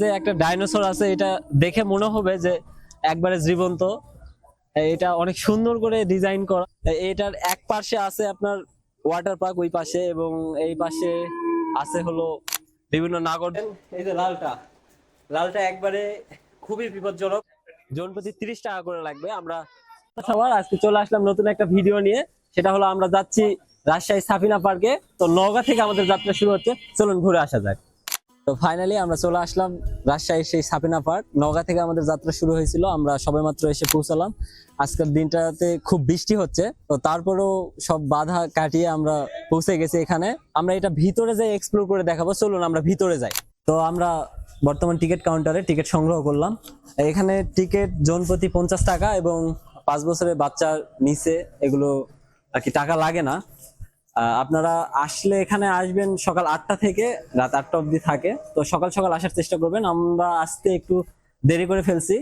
যে একটা ডাইনোসর আছে, এটা দেখে মনে হবে যে একবারে জীবন্ত। এটা অনেক সুন্দর করে ডিজাইন করা। এটার এক পাশে আছে আপনার ওয়াটার পার্ক, ওই পাশে, এবং এই পাশে আছে হলো বিভিন্ন নাগর। এই যে লালটা লালটা একবারে খুবই বিপজ্জনক। জন প্রতি তিরিশ টাকা করে লাগবে। আমরা সবার আজকে চলে আসলাম নতুন একটা ভিডিও নিয়ে। সেটা হলো আমরা যাচ্ছি রাজশাহী সাফিনা পার্কে। তো নওগাঁ থেকে আমাদের যাত্রা শুরু হচ্ছে। চলুন ঘুরে আসা যাক। তো ফাইনালি আমরা চলে আসলাম রাজশাহীর সেই সাপিনা পার্ক। নওগাঁ থেকে আমাদের যাত্রা শুরু হয়েছিল, আমরা সবেমাত্র এসে পৌঁছালাম। আজকের দিনটাতে খুব বৃষ্টি হচ্ছে, তো তারপরেও সব বাধা কাটিয়ে আমরা পৌঁছে গেছি এখানে। আমরা এটা ভিতরে যাই এক্সপ্লোর করে দেখাবো। চলুন, আমরা ভিতরে যাই। তো আমরা বর্তমান টিকিট কাউন্টারে টিকিট সংগ্রহ করলাম। এখানে টিকিট জন প্রতি পঞ্চাশ টাকা এবং পাঁচ বছরের বাচ্চার নিচে এগুলো আর কি টাকা লাগে না। আপনারা আসলে এখানে আসবেন সকাল আটটা থেকে, রাত আটটা অবধি থাকে। তো সকাল সকাল আসার চেষ্টা করবেন। আমরা আসতে একটু দেরি করে ফেলছি।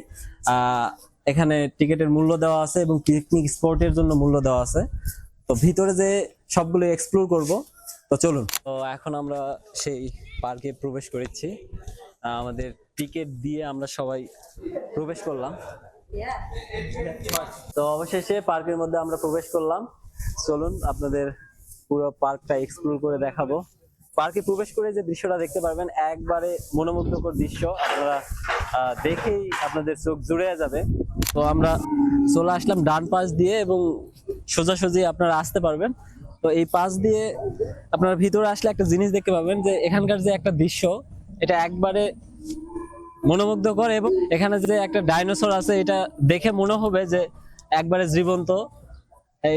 এখানে টিকিটের মূল্য দেওয়া আছে এবং পিকনিক স্পটের জন্য মূল্য দেওয়া আছে। তো ভিতরে যে সবগুলো এক্সপ্লোর করব। তো চলুন। তো এখন আমরা সেই পার্কে প্রবেশ করেছি। আমাদের টিকিট দিয়ে আমরা সবাই প্রবেশ করলাম। তো অবশেষে পার্কের মধ্যে আমরা প্রবেশ করলাম। চলুন, আপনাদের পুরো পার্কটা এক্সপ্লোর করে দেখাবো। পার্কে প্রবেশ করে যে দৃশ্যটা দেখতে পারবেন, একবারে মনোমুগ্ধকর দৃশ্য। আপনারা দেখেই আপনাদের চোখ জুড়ে যাবে। তো আমরা চলে আসলাম ডান পাশ দিয়ে এবং সোজাসুজি আপনারা আসতে পারবেন। তো এই পাশ দিয়ে আপনারা ভিতরে আসলে একটা জিনিস দেখতে পাবেন যে এখানকার যে একটা দৃশ্য, এটা একবারে মনোমুগ্ধকর এবং এখানে যে একটা ডাইনোসর আছে, এটা দেখে মনে হবে যে একবারে জীবন্ত।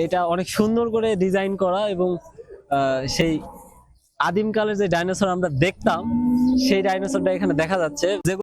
এটা অনেক সুন্দর করে ডিজাইন করা এবং সেই আদিমকালের যে ডাইনোসর আমরা দেখতাম, সেই ডাইনোসরটা এখানে দেখা যাচ্ছে।